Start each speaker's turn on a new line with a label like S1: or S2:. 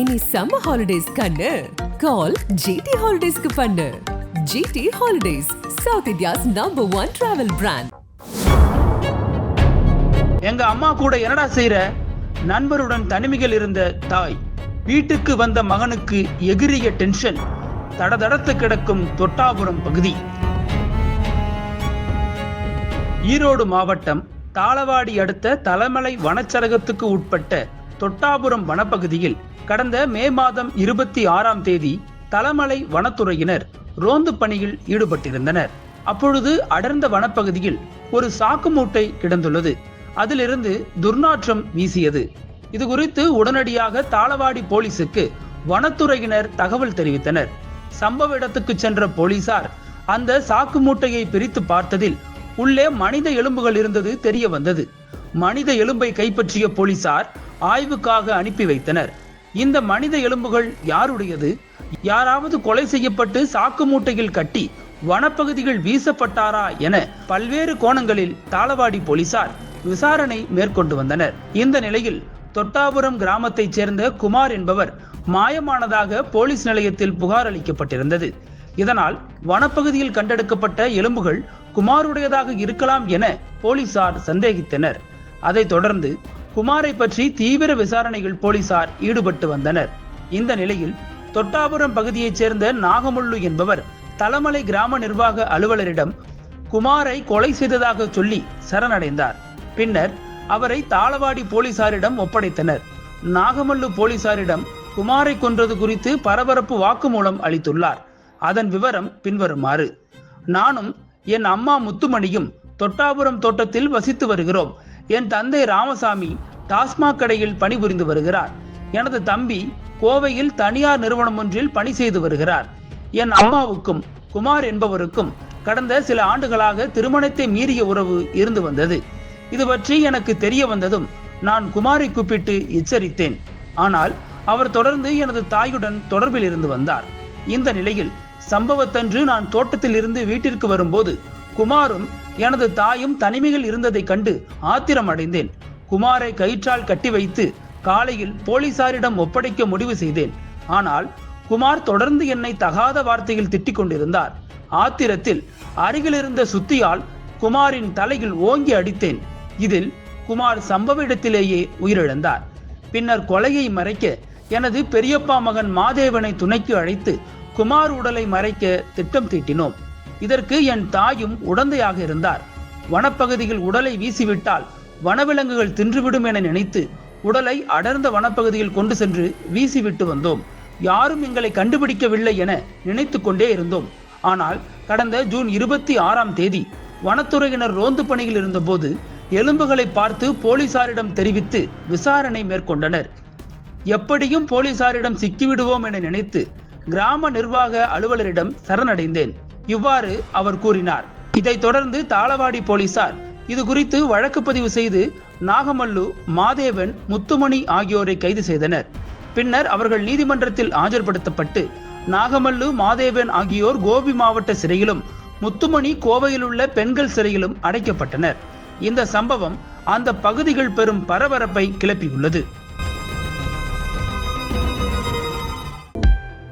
S1: இனி summer holidays கண்ணு. கால் GT ஹாலிடேஸ்க்கு பண்ணு. GT holidays South India's number one travel brand
S2: எங்க அம்மா கூட என்னடா செய்யற நண்பருடன் தனிமையில் இருந்த தாய். வீட்டுக்கு வந்த மகனுக்கு எகிரிய டென்ஷன் தடதடத்து கிடக்கும் தொட்டாபுரம் பகுதி. ஈரோடு மாவட்டம் தாளவாடி அடுத்த தலைமலை வனச்சரகத்துக்கு உட்பட்ட தொட்டாபுரம் வனப்பகுதியில் கடந்த மே மாதம் இருபத்தி ஆறாம் தேதி தலமலை வனத்துறையினர் ரோந்து பணியில் ஈடுபட்டிருந்தனர். அப்பொழுது அடர்ந்த வனப்பகுதியில் ஒரு சாக்கு மூட்டை கிடந்துள்ளது. அதிலிருந்து துர்நாற்றம் வீசியது. இது குறித்து உடனடியாக தாளவாடி போலீசுக்கு வனத்துறையினர் தகவல் தெரிவித்தனர். சம்பவ இடத்துக்கு சென்ற போலீசார் அந்த சாக்கு மூட்டையை பிரித்து பார்த்ததில் உள்ளே மனித எலும்புகள் இருந்தது தெரிய வந்தது மனித எலும்பை கைப்பற்றிய போலீசார் ஆய்வுக்காக அனுப்பி வைத்தனர். இந்த மனித எலும்புகள் யாருடையது? யாராவது கொலை செய்யப்பட்டு சாக்கு மூட்டையில் கட்டி வனப்பகுதிகள் வீசப்பட்டாரா என பல்வேறு கோணங்களில் தாளவாடி போலீசார் விசாரணை மேற்கொண்டு வந்தனர். இந்த நிலையில் தொட்டாபுரம் கிராமத்தைச் சேர்ந்த குமார் என்பவர் மாயமானதாக போலீஸ் நிலையத்தில் புகார் அளிக்கப்பட்டிருந்தது. இதனால் வனப்பகுதியில் கண்டெடுக்கப்பட்ட எலும்புகள் குமாருடையதாக இருக்கலாம் என போலீசார் சந்தேகித்தனர். அதைத் தொடர்ந்து குமாரை பற்றி தீவிர விசாரணைகள் போலீசார் ஈடுபட்டு வந்தனர். இந்த நிலையில் தொட்டாபுரம் பகுதியைச் சேர்ந்த நாகமுள்ளு என்பவர் தலமலை கிராம நிர்வாக அலுவலரிடம் குமாரை கொலை செய்ததாக சொல்லி சரணடைந்தார். பின்னர் அவரை தாளவாடி போலீசாரிடம் ஒப்படைத்தனர். நாகமல்லு போலீசாரிடம் குமாரை கொன்றது குறித்து பரபரப்பு வாக்குமூலம் அளித்துள்ளார். அதன் விவரம் பின்வருமாறு. நானும் என் அம்மா முத்துமணியும் தொட்டாபுரம் தோட்டத்தில் வசித்து வருகிறோம். என் தந்தை ராமசாமி டாஸ்மாக் கடையில் பணிபுரிந்து வருகிறார். எனது தம்பி கோவையில் தனியார் நிறுவனம் ஒன்றில் பணி செய்து வருகிறார். என் அம்மாவுக்கும் குமார் என்பவருக்கும் கடந்த சில ஆண்டுகளாக திருமணத்தை மீறிய உறவு இருந்து வந்தது. இது பற்றி எனக்கு தெரிய வந்ததும் நான் குமாரை கூப்பிட்டு எச்சரித்தேன். ஆனால் அவர் தொடர்ந்து எனது தாயுடன் தொடர்பில் இருந்து வந்தார். இந்த நிலையில் சம்பவத்தன்று நான் தோட்டத்தில் இருந்து வீட்டிற்கு வரும்போது குமாரும் எனது தாயும் தனிமையில் இருந்ததைக் கண்டு ஆத்திரம் அடைந்தேன் குமாரை கயிற்றால் கட்டி வைத்து காலையில் போலீசாரிடம் ஒப்படைக்க முடிவு செய்தேன். ஆனால் குமார் தொடர்ந்து என்னை தகாத வார்த்தையில் திட்டிக் கொண்டிருந்தார். ஆத்திரத்தில் அருகிலிருந்த சுத்தியால் குமாரின் தலையில் ஓங்கி அடித்தேன். இதில் குமார் சம்பவ இடத்திலேயே உயிரிழந்தார். பின்னர் கொலையை மறைக்க எனது பெரியப்பா மகன் மாதேவனை துணைக்கு அழைத்து குமார் உடலை மறைக்க திட்டம் தீட்டினோம். இதற்கு என் தாயும் உடந்தையாக இருந்தார். வனப்பகுதியில் உடலை வீசிவிட்டால் வனவிலங்குகள் தின்றுவிடும் என நினைத்து உடலை அடர்ந்த வனப்பகுதியில் கொண்டு சென்று வீசிவிட்டு வந்தோம். யாரும் எங்களை கண்டுபிடிக்கவில்லை என நினைத்து கொண்டே இருந்தோம். ஆனால் கடந்த ஜூன் இருபத்தி ஆறாம் தேதி வனத்துறையினர் ரோந்து பணியில் இருந்தபோது எலும்புகளை பார்த்து போலீசாரிடம் தெரிவித்து விசாரணை மேற்கொண்டனர். எப்படியும் போலீசாரிடம் சிக்கிவிடுவோம் என நினைத்து கிராம நிர்வாக அலுவலரிடம் சரணடைந்தேன். இவ்வாறு அவர் கூறினார். இதைத் தொடர்ந்து தாளவாடி போலீசார் இது குறித்து வழக்கு பதிவு செய்து நாகமல்லு மாதேவன் முத்துமணி ஆகியோரை கைது செய்தனர். பின்னர் அவர்கள் நீதிமன்றத்தில் ஆஜர்படுத்தப்பட்டு நாகமல்லு மாதேவன் ஆகியோர் கோபி மாவட்ட சிறையிலும் முத்துமணி கோவையில் உள்ள பெண்கள் சிறையிலும் அடைக்கப்பட்டனர். இந்த சம்பவம் அந்த பகுதிகள் பெரும் பரபரப்பை கிளப்பியுள்ளது.